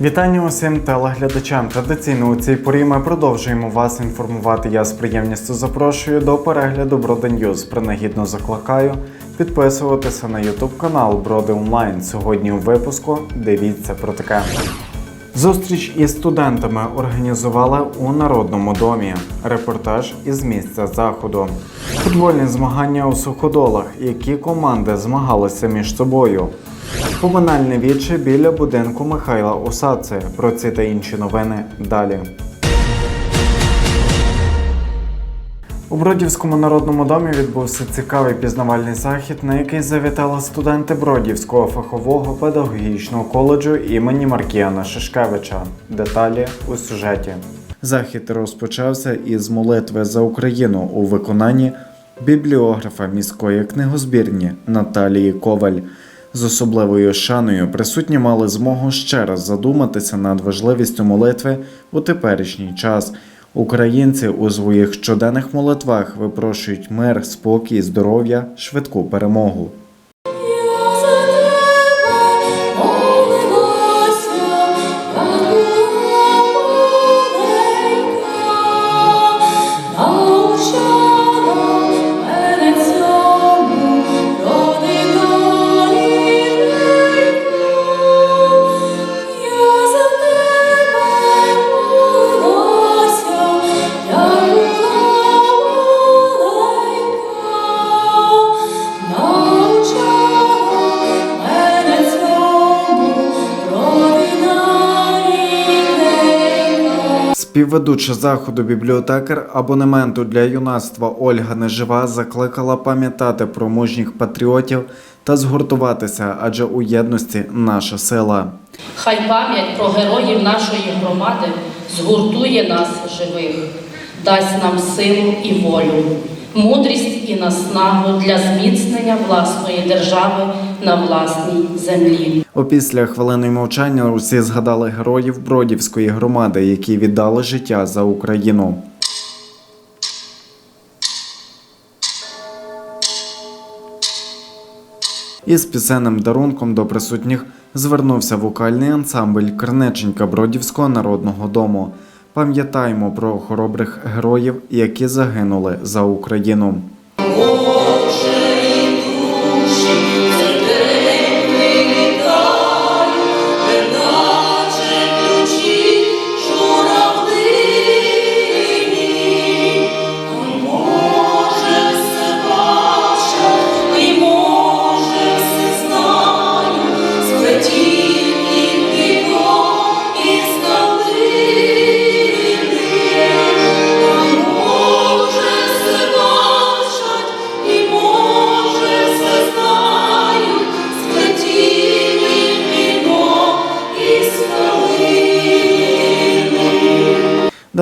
Вітання усім телеглядачам. Традиційно у цій порі ми продовжуємо вас інформувати. Я з приємністю запрошую до перегляду Броди Ньюз. Принагідно закликаю підписуватися на YouTube канал Броди Онлайн. Сьогодні у випуску дивіться про таке. Зустріч із студентами організували у Народному домі. Репортаж із місця заходу. Футбольні змагання у суходолах, які команди змагалися між собою. Поминальне віче біля будинку Михайла Осадце. Про ці та інші новини далі. У Бродівському народному домі відбувся цікавий пізнавальний захід, на який завітали студенти Бродівського фахового педагогічного коледжу імені Маркіяна Шишкевича. Деталі у сюжеті. Захід розпочався із молитви за Україну у виконанні бібліографа міської книгозбірні Наталії Коваль. З особливою шаною присутні мали змогу ще раз задуматися над важливістю молитви у теперішній час. Українці у своїх щоденних молитвах випрошують мир, спокій, здоров'я, швидку перемогу. Співведуча заходу бібліотекар абонементу для юнацтва Ольга Нежива закликала пам'ятати про мужніх патріотів та згуртуватися, адже у єдності наша сила. Хай пам'ять про героїв нашої громади згуртує нас живих, дасть нам силу і волю, мудрість і наснагу для зміцнення власної держави на власній землі. Опісля хвилини мовчання усі згадали героїв Бродівської громади, які віддали життя за Україну. Із пісенним дарунком до присутніх звернувся вокальний ансамбль Кернеченька Бродівського народного дому. Пам'ятаємо про хоробрих героїв, які загинули за Україну.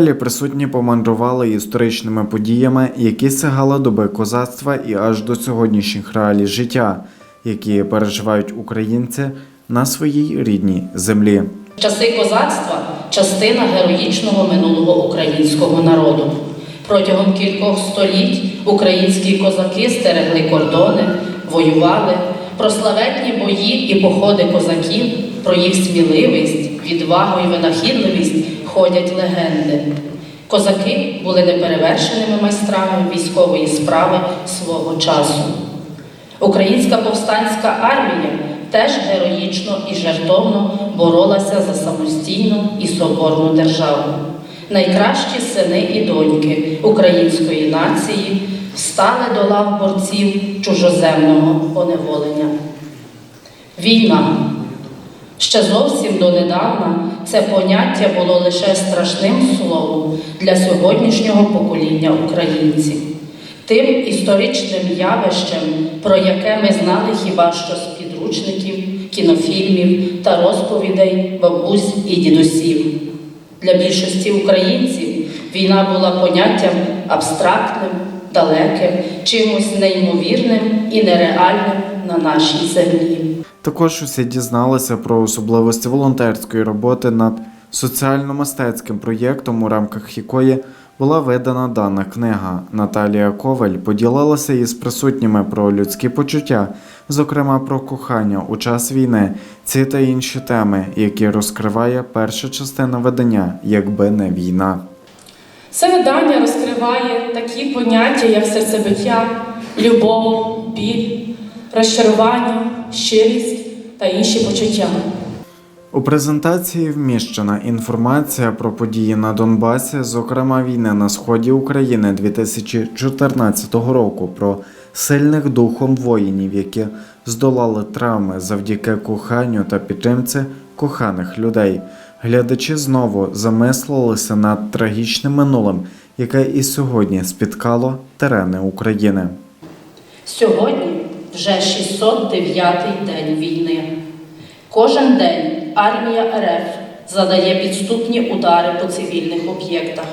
Далі присутні помандрували історичними подіями, які сягали доби козацтва і аж до сьогоднішніх реалій життя, які переживають українці на своїй рідній землі. Часи козацтва частина героїчного минулого українського народу. Протягом кількох століть українські козаки стерегли кордони, воювали, про славетні бої і походи козаків, про їх сміливість, відвагу і винахідливість ходять легенди. Козаки були неперевершеними майстрами військової справи свого часу. Українська повстанська армія теж героїчно і жертовно боролася за самостійну і соборну державу. Найкращі сини і доньки української нації встали до лав борців чужоземного поневолення. Війна. Ще зовсім донедавна це поняття було лише страшним словом для сьогоднішнього покоління українців. Тим історичним явищем, про яке ми знали хіба що з підручників, кінофільмів та розповідей бабусь і дідусів. Для більшості українців війна була поняттям абстрактним, далеким, чимось неймовірним і нереальним на нашій землі. Також усі дізналися про особливості волонтерської роботи над соціально-мистецьким проєктом, у рамках якої була видана дана книга. Наталія Коваль поділилася із присутніми про людські почуття, зокрема про кохання у час війни, ці та інші теми, які розкриває перша частина видання, якби не війна. Це видання розкриває такі поняття, як серцебиття, любов, біль, розчарування, щирість та інші почуття. У презентації вміщена інформація про події на Донбасі, зокрема війни на сході України 2014 року, про сильних духом воїнів, які здолали травми завдяки коханню та підтримці коханих людей. Глядачі знову замислилися над трагічним минулим, яке і сьогодні спіткало терени України. Сьогодні вже 609-й день війни. Кожен день армія РФ задає підступні удари по цивільних об'єктах,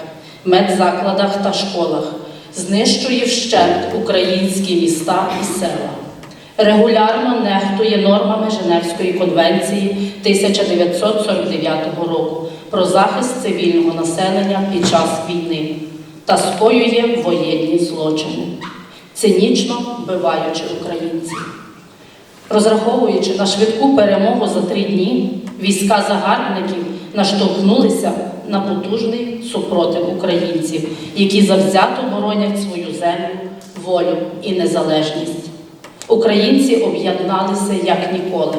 медзакладах та школах, знищує вщент українські міста і села. Регулярно нехтує нормами Женевської конвенції 1949 року про захист цивільного населення під час війни та скоює воєнні злочини, цинічно вбиваючи українців. Розраховуючи на швидку перемогу за три дні, війська загарбників наштовхнулися на потужний супротив українців, які завзято боронять свою землю, волю і незалежність. Українці об'єдналися як ніколи.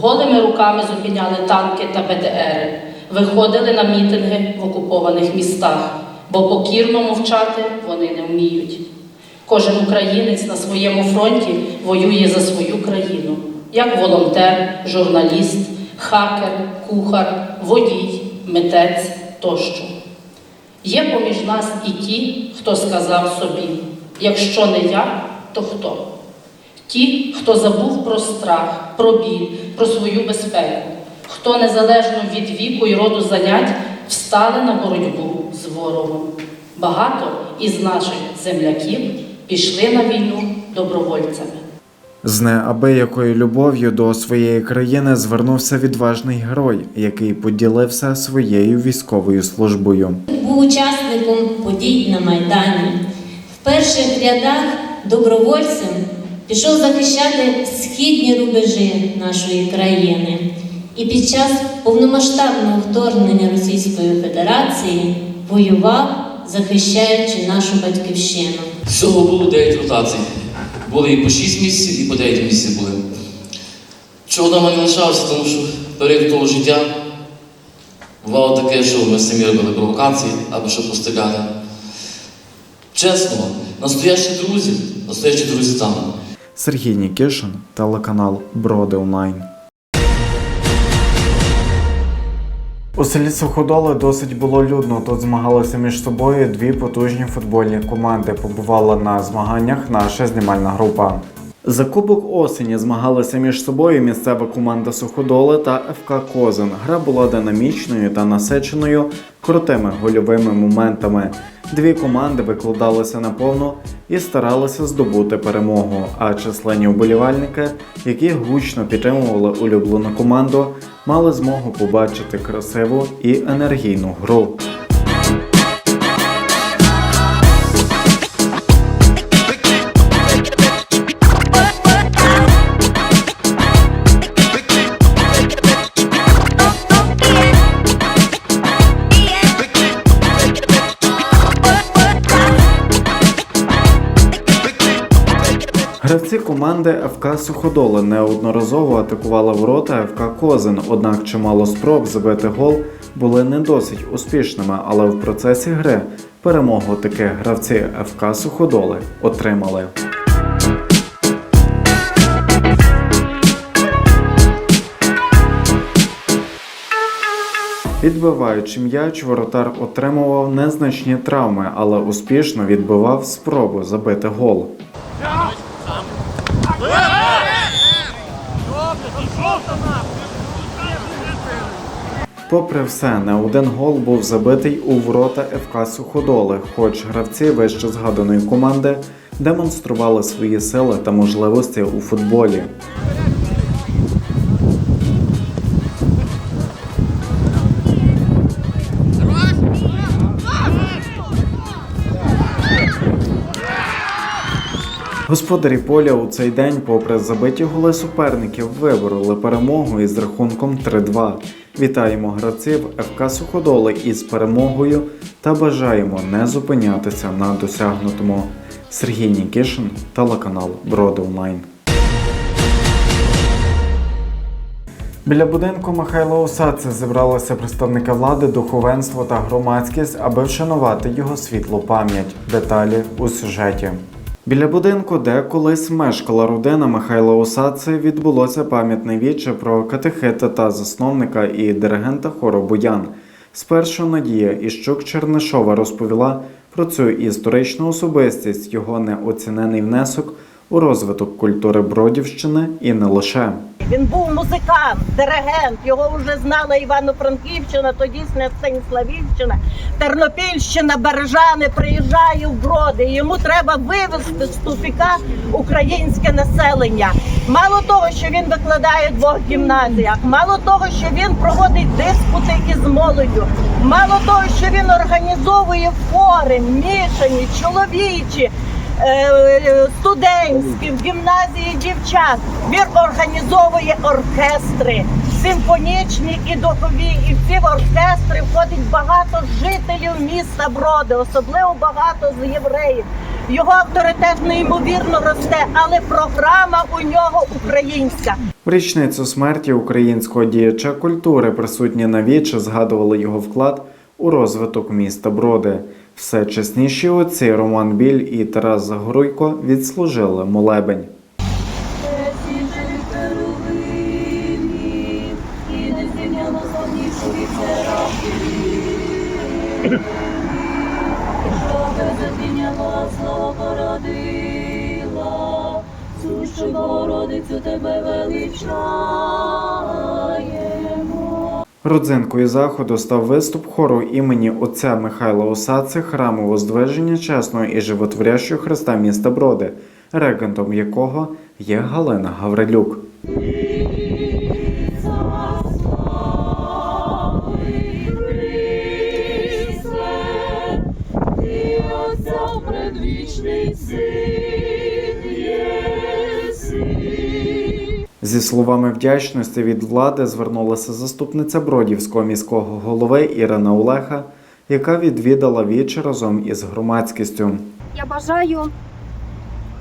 Голими руками зупиняли танки та БТРи, виходили на мітинги в окупованих містах, бо покірно мовчати вони не вміють. Кожен українець на своєму фронті воює за свою країну, як волонтер, журналіст, хакер, кухар, водій, митець тощо. Є поміж нас і ті, хто сказав собі: якщо не я, то хто? Ті, хто забув про страх, про біль, про свою безпеку, хто незалежно від віку і роду занять встали на боротьбу з ворогом. Багато із наших земляків пішли на війну добровольцями. З неабиякою любов'ю до своєї країни звернувся відважний герой, який поділився своєю військовою службою. був учасником подій на Майдані. В перших рядах добровольцем пішов захищати східні рубежі нашої країни. І під час повномасштабного вторгнення Російської Федерації воював, захищаючи нашу батьківщину. Всього було 9 ротацій. Були і по 6 місяців, і по 9 місяців були. Чого вдома не лишався, тому що період того життя бувало таке, що ми самі робили провокації або що постріляти. Чесно, настоящі друзі, настоящі друзі там. Сергій Нікішин, телеканал Броди Онлайн. У селі Суходоли досить було людно. Тут змагалися між собою дві потужні футбольні команди. Побувала на змаганнях наша знімальна група. За кубок осені змагалися між собою місцева команда Суходоли та ФК Козин. Гра була динамічною та насиченою крутими гольовими моментами. Дві команди викладалися наповну і старалися здобути перемогу. А численні вболівальники, які гучно підтримували улюблену команду, мали змогу побачити красиву і енергійну гру. Гравці команди ФК Суходоли неодноразово атакували ворота ФК Козин, однак чимало спроб забити гол були не досить успішними, але в процесі гри перемогу таки гравці ФК Суходоли отримали. Відбиваючи м'яч, воротар отримував незначні травми, але успішно відбивав спробу забити гол. Попри все, не один гол був забитий у ворота ФК Суходоли, хоч гравці вище згаданої команди демонстрували свої сили та можливості у футболі. Господарі поля у цей день, попри забиті голи суперників, вибороли перемогу із рахунком 3-2. Вітаємо гравців ФК Суходоли із перемогою та бажаємо не зупинятися на досягнутому. Сергій Нікішин, телеканал Броди Онлайн. Біля будинку Михайла Осадце зібралися представники влади, духовенство та громадськість, аби вшанувати його світлу пам'ять. Деталі у сюжеті. Біля будинку, де колись мешкала родина Михайла Осадце, відбулося пам'ятне віче про катехета та засновника і диригента хору Буян. Спершу Надія Іщук Чернишова розповіла про цю історичну особистість, його неоцінений внесок у розвиток культури Бродівщини і не лише. Він був музикант, диригент. Його вже знала Івано-Франківщина, тодішня Станіславівщина, Тернопільщина, Бережани. Приїжджає в броди. Йому треба вивезти з тупіка українське населення. Мало того, що він викладає в двох гімназіях, мало того, що він проводить диспути із молоддю, мало того, що він організовує фори, мішані, чоловічі. Е, студентські в гімназії дівчат. Він організовує оркестри, симфонічні і духові. І в ці оркестри входить багато жителів міста Броди, особливо багато з євреїв. Його авторитет неймовірно росте, але програма у нього українська. В річницю смерті українського діяча культури присутні на віче згадували його вклад у розвиток міста Броди. Все чесніші отці Роман Біль і Тарас Загоруйко відслужили молебень. І не зрівняно Родзинкою заходу став виступ хору імені отця Михайла Осадци храму Воздвиження Чесного і Животворящого Христа міста Броди, регентом якого є Галина Гаврилюк. Предвічний син Зі словами вдячності від влади звернулася заступниця Бродівського міського голови Ірина Олеха, яка відвідала віче разом із громадськістю. Я бажаю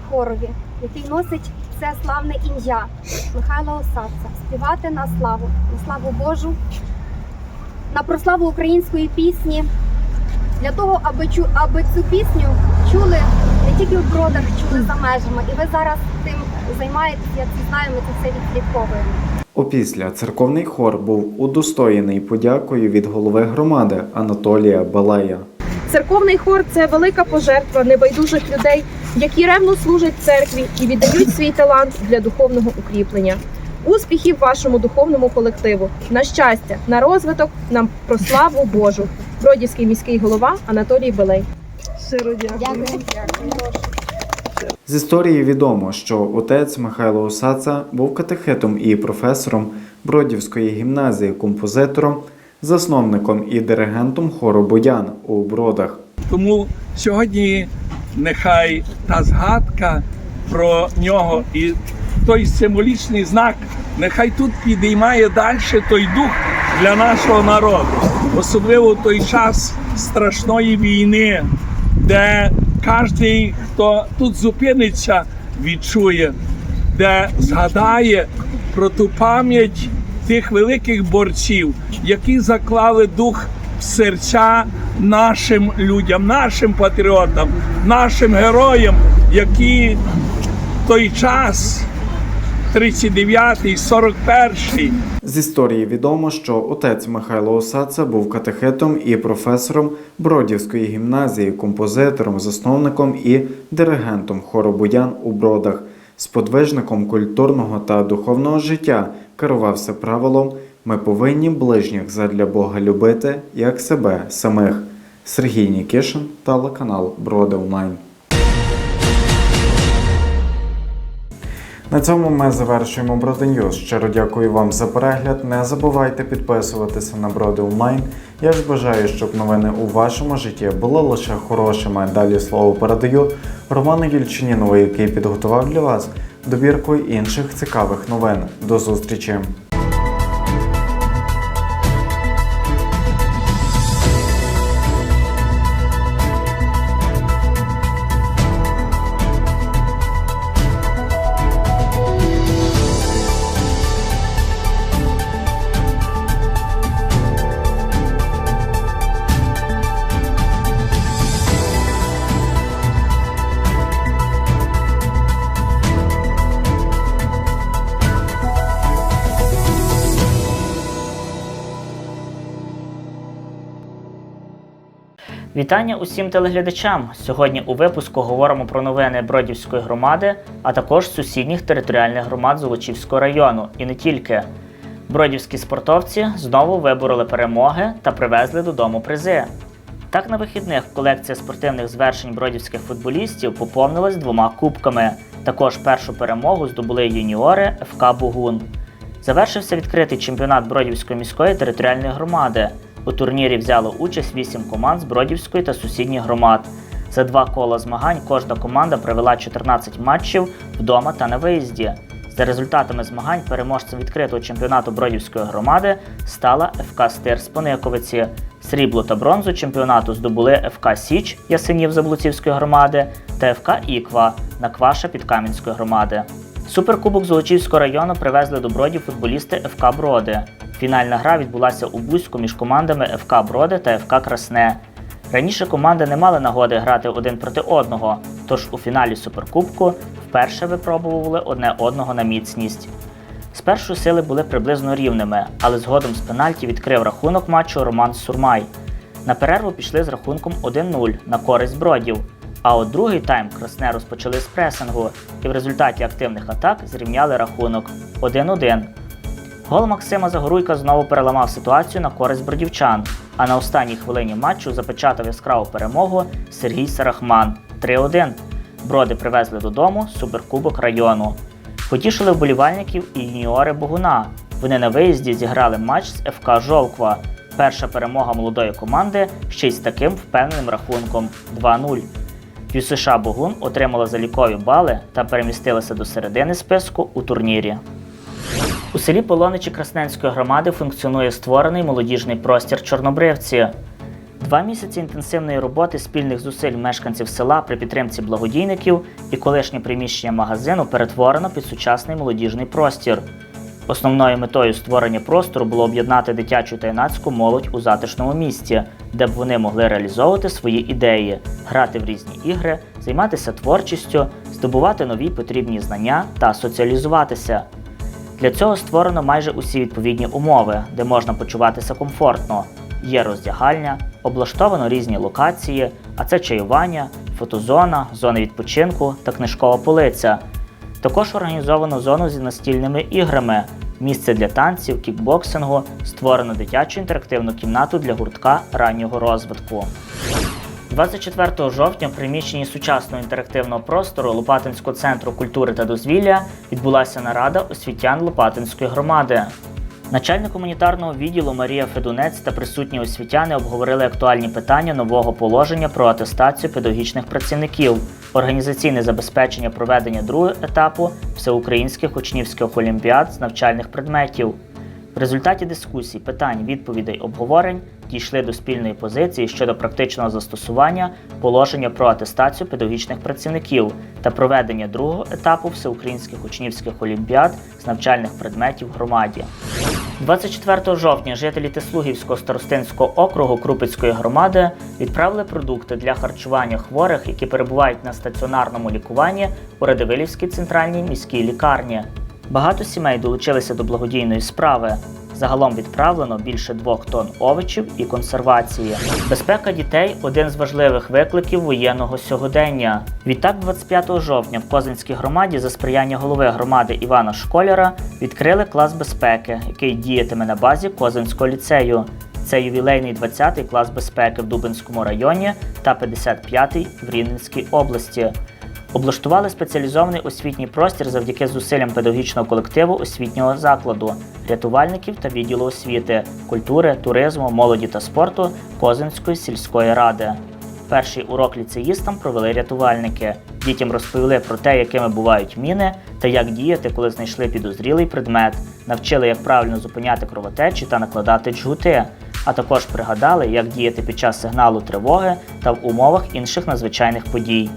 хорові, який носить це славне ім'я Михайла Осадця, співати на славу, на славу Божу, на прославу української пісні, для того, аби, аби цю пісню чули не тільки в бродах, чули за межами. І ви зараз тим займаєтесь, я це знаю, ми це все відслідковуємо. Опісля церковний хор був удостоєний подякою від голови громади Анатолія Балея. Церковний хор це велика пожертва небайдужих людей, які ревно служать церкві і віддають свій талант для духовного укріплення. Успіхів вашому духовному колективу, на щастя, на розвиток, на прославу Божу. Бродівський міський голова Анатолій Белей. Дякую. З історії відомо, що отець Михайло Осаца був катехетом і професором Бродівської гімназії, композитором, засновником і диригентом хору Боян у Бродах. Тому сьогодні нехай та згадка про нього і той символічний знак, нехай тут підіймає далі той дух для нашого народу, особливо той час страшної війни, де кожен, хто тут зупиниться, відчує, де згадає про ту пам'ять тих великих борців, які заклали дух в серця нашим людям, нашим патріотам, нашим героям, які в той час, 39-й, 41-й, З історії відомо, що отець Михайло Осаца був катехетом і професором Бродівської гімназії, композитором, засновником і диригентом хору Боян у Бродах. Сподвижником культурного та духовного життя керувався правилом Ми повинні ближніх задля Бога любити, як себе самих. Сергій Нікішин, телеканал Броди Онлайн. На цьому ми завершуємо Броди. Щиро дякую вам за перегляд. Не забувайте підписуватися на Броди Онлайн. Я ж бажаю, щоб новини у вашому житті були лише хорошими. Далі слово передаю Роману Єльчинінову, який підготував для вас добірку інших цікавих новин. До зустрічі! Вітання усім телеглядачам. Сьогодні у випуску говоримо про новини Бродівської громади, а також сусідніх територіальних громад Золочівського району. І не тільки. Бродівські спортовці знову вибороли перемоги та привезли додому призи. Так, на вихідних колекція спортивних звершень бродівських футболістів поповнилась двома кубками. Також першу перемогу здобули юніори ФК Бугун. Завершився відкритий чемпіонат Бродівської міської територіальної громади. У турнірі взяло участь 8 команд з Бродівської та сусідніх громад. За два кола змагань кожна команда провела 14 матчів вдома та на виїзді. За результатами змагань переможцем відкритого чемпіонату Бродівської громади стала ФК Стир з Пониковиці. Срібло та бронзу чемпіонату здобули ФК Січ Ясенів Заблуцівської громади та ФК Іква Накваша Підкам'янської громади. Суперкубок Золочівського району привезли до Бродів футболісти ФК Броди. Фінальна гра відбулася у Бузьку між командами ФК Броди та ФК Красне. Раніше команди не мали нагоди грати один проти одного, тож у фіналі Суперкубку вперше випробували одне одного на міцність. Спершу сили були приблизно рівними, але згодом з пенальті відкрив рахунок матчу Роман Сурмай. На перерву пішли з рахунком 1-0 на користь бродів. А от другий тайм красне розпочали з пресингу і в результаті активних атак зрівняли рахунок 1-1. Гол Максима Загоруйка знову переламав ситуацію на користь бродівчан. А на останній хвилині матчу запечатав яскраву перемогу Сергій Сарахман 3-1. Броди привезли додому суперкубок району. Потішили вболівальників і юніори Богуна. Вони на виїзді зіграли матч з ФК Жовква. Перша перемога молодої команди ще й з таким впевненим рахунком 2-0. ЮСШ Богун отримала залікові бали та перемістилася до середини списку у турнірі. У селі Полоничі Красненської громади функціонує створений молодіжний простір Чорнобривці. Два місяці інтенсивної роботи спільних зусиль мешканців села при підтримці благодійників і колишнє приміщення магазину перетворено під сучасний молодіжний простір. Основною метою створення простору було об'єднати дитячу та юнацьку молодь у затишному місці, де б вони могли реалізовувати свої ідеї, грати в різні ігри, займатися творчістю, здобувати нові потрібні знання та соціалізуватися. Для цього створено майже усі відповідні умови, де можна почуватися комфортно. Є роздягальня, облаштовано різні локації, а це чаювання, фотозона, зони відпочинку та книжкова полиця. Також організовано зону зі настільними іграми, місце для танців, кікбоксингу, створено дитячу інтерактивну кімнату для гуртка раннього розвитку. 24 жовтня в приміщенні сучасного інтерактивного простору Лопатинського центру культури та дозвілля відбулася нарада освітян Лопатинської громади. Начальник гуманітарного відділу Марія Федунець та присутні освітяни обговорили актуальні питання нового положення про атестацію педагогічних працівників, організаційне забезпечення проведення другого етапу всеукраїнських учнівських олімпіад з навчальних предметів. В результаті дискусій, питань, відповідей, обговорень дійшли до спільної позиції щодо практичного застосування положення про атестацію педагогічних працівників та проведення другого етапу всеукраїнських учнівських олімпіад з навчальних предметів громаді. 24 жовтня жителі Теслугівського старостинського округу Крупицької громади відправили продукти для харчування хворих, які перебувають на стаціонарному лікуванні у Радивилівській центральній міській лікарні. Багато сімей долучилися до благодійної справи. Загалом відправлено більше двох тонн овочів і консервації. Безпека дітей один з важливих викликів воєнного сьогодення. Відтак, 25 жовтня в Козинській громаді за сприяння голови громади Івана Школяра відкрили клас безпеки, який діятиме на базі Козинського ліцею. Це ювілейний 20-й клас безпеки в Дубинському районі та 55-й в Рівненській області. Облаштували спеціалізований освітній простір завдяки зусиллям педагогічного колективу освітнього закладу, рятувальників та відділу освіти, культури, туризму, молоді та спорту Козинської сільської ради. Перший урок ліцеїстам провели рятувальники. Дітям розповіли про те, якими бувають міни та як діяти, коли знайшли підозрілий предмет, навчили, як правильно зупиняти кровотечі та накладати джгути, а також пригадали, як діяти під час сигналу тривоги та в умовах інших надзвичайних подій.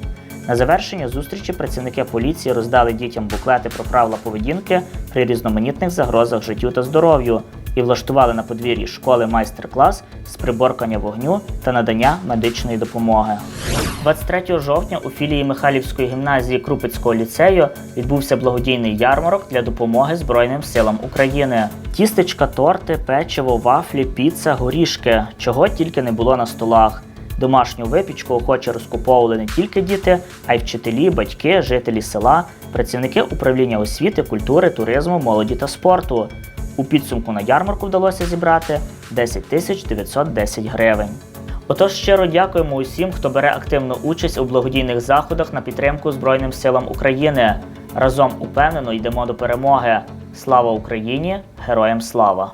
На завершення зустрічі працівники поліції роздали дітям буклети про правила поведінки при різноманітних загрозах життю та здоров'ю і влаштували на подвір'ї школи майстер-клас з приборкання вогню та надання медичної допомоги. 23 жовтня у філії Михайлівської гімназії Крупицького ліцею відбувся благодійний ярмарок для допомоги Збройним силам України. Тістечка, торти, печиво, вафлі, піца, горішки, чого тільки не було на столах. Домашню випічку охоче розкуповували не тільки діти, а й вчителі, батьки, жителі села, працівники управління освіти, культури, туризму, молоді та спорту. У підсумку на ярмарку вдалося зібрати 10 тисяч 910 гривень. Отож, щиро дякуємо усім, хто бере активну участь у благодійних заходах на підтримку Збройним силам України. Разом упевнено йдемо до перемоги. Слава Україні! Героям слава!